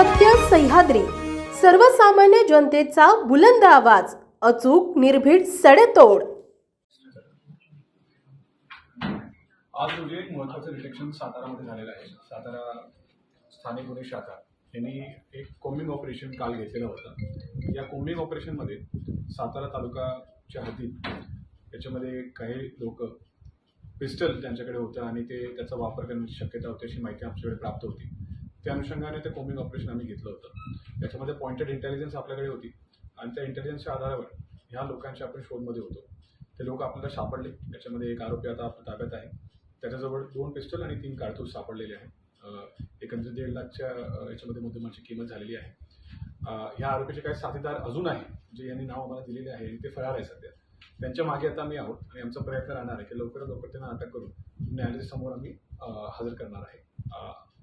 सत्य सह्याद्री. सर्वसामान्य जनतेचा बुलंद आवाज अचूक निर्भीड सडेतोड. आज रोजी एक महत्त्वाचं डिटेक्शन सातारामध्ये झालेलं आहे. सातारा स्थानिक गुन्हे शाखा. यांनी एक कोम्बिंग ऑपरेशन काल घेतलेलं होतं. या कोम्बिंग ऑपरेशनमध्ये सातारा तालुकाच्या हद्दीत याच्यामध्ये काही लोक पिस्टल त्यांच्याकडे होतं आणि ते त्याचा वापर करण्याची शक्यता होती अशी माहिती आमच्याकडे प्राप्त होती. त्या अनुषंगाने ते कोम्बिंग ऑपरेशन आम्ही घेतलं होतं. त्याच्यामध्ये पॉइंटेड इंटेलिजन्स आपल्याकडे होती आणि त्या इंटेलिजन्सच्या आधारावर ह्या लोकांच्या आपण शोधमध्ये होतो. ते लोक आपल्याला सापडले. त्याच्यामध्ये एक आरोपी आता आपल्या ताब्यात आहे. त्याच्याजवळ दोन पिस्टल आणि तीन कारतूस सापडलेले आहेत. एकंदरीत दीड लाखच्या याच्यामध्ये मुद्देमाची किंमत झालेली आहे. ह्या आरोपीचे काही साथीदार अजून आहे जे यांनी नाव आम्हाला दिलेले आहे ते फरार आहे सध्या. त्यांच्या मागे आता आम्ही आहोत आणि आमचा प्रयत्न राहणार आहे की लवकरात लवकर त्यांना अटक करून न्यायालयासमोर आम्ही हजर करणार आहे.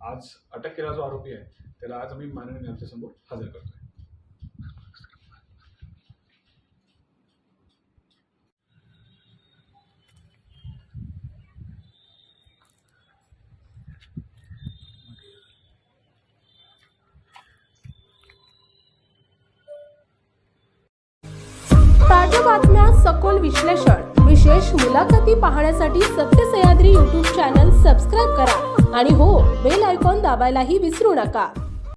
आज अटक केला जो आरोपी आहे त्याला आज आम्ही माननीय न्यायालयासमोर हजर करतोय. ताज्या बातम्या सखोल विश्लेषण विशेष मुलाखती पाहण्यासाठी सत्य सह्याद्री यूट्यूब चॅनल सबस्क्राईब करा. आणि हो बेल आयकॉन दाबायलाही विसरू नका.